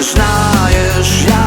Знаєш, я